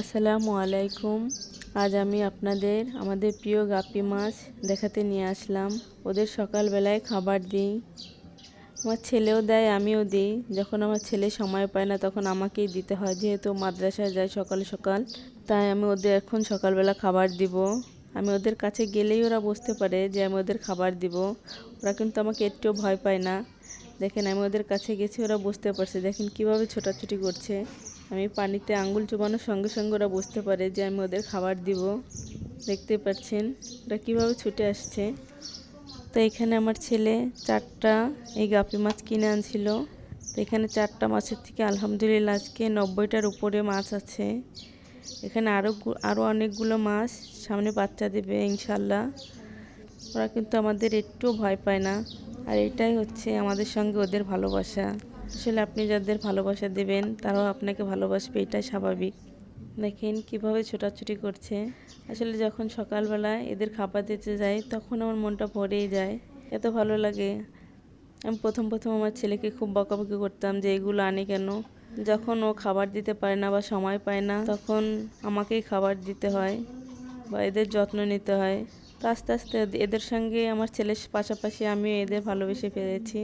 আসসালামু আলাইকুম। আজ আমি আপনাদের আমাদের প্রিয় গাপি মাছ দেখাতে নিয়ে আসলাম। ওদের সকালবেলায় খাবার দিই। আমার ছেলেও দেয়, আমিও দিই। যখন আমার ছেলে সময় পায় না তখন আমাকেই দিতে হয়। যেহেতু মাদ্রাসায় যায় সকাল সকাল, তাই আমি ওদের এখন সকালবেলা খাবার দিব। আমি ওদের কাছে গেলেই ওরা বুঝতে পারে যে আমি ওদের খাবার দিব। ওরা কিন্তু আমাকে একটু ভয় পায় না। দেখেন, আমি ওদের কাছে গেছি, ওরা বুঝতে পারছে। দেখেন কীভাবে ছোটাছুটি করছে। আমি পানিতে আঙ্গুল চুবানোর সঙ্গে সঙ্গে ওরা বুঝতে পারে যে আমি ওদের খাবার দিব। দেখতে পাচ্ছেন, ওরা কীভাবে ছুটে আসছে। তো এখানে আমার ছেলে চারটা এই গাপি মাছ কিনে আনছিল। তো এখানে চারটা মাছের থেকে আলহামদুলিল্লাহ আজকে নব্বইটার উপরে মাছ আছে। এখানে আরও আরও অনেকগুলো মাছ সামনে বাচ্চা দেবে ইনশাল্লাহ ওরা কিন্তু আমাদের একটু ভয় পায় না। আর এটাই হচ্ছে আমাদের সঙ্গে ওদের ভালোবাসা। আসলে আপনি যাদের ভালোবাসা দেবেন, তারাও আপনাকে ভালোবাসবে, এটাই স্বাভাবিক। দেখেন কীভাবে ছোটাছুটি করছে। আসলে যখন সকালবেলায় এদের খাবার দিতে যাই, তখন আমার মনটা ভরেই যায়। এত ভালো লাগে। আমি প্রথম প্রথম আমার ছেলেকে খুব বকাবকি করতাম যে, এগুলো আনে কেন? যখন ও খাবার দিতে পারে না বা সময় পায় না, তখন আমাকেই খাবার দিতে হয় বা এদের যত্ন নিতে হয়। তো আস্তে আস্তে এদের সঙ্গে আমার ছেলের পাশাপাশি আমিও এদের ভালোবেসে ফেলেছি।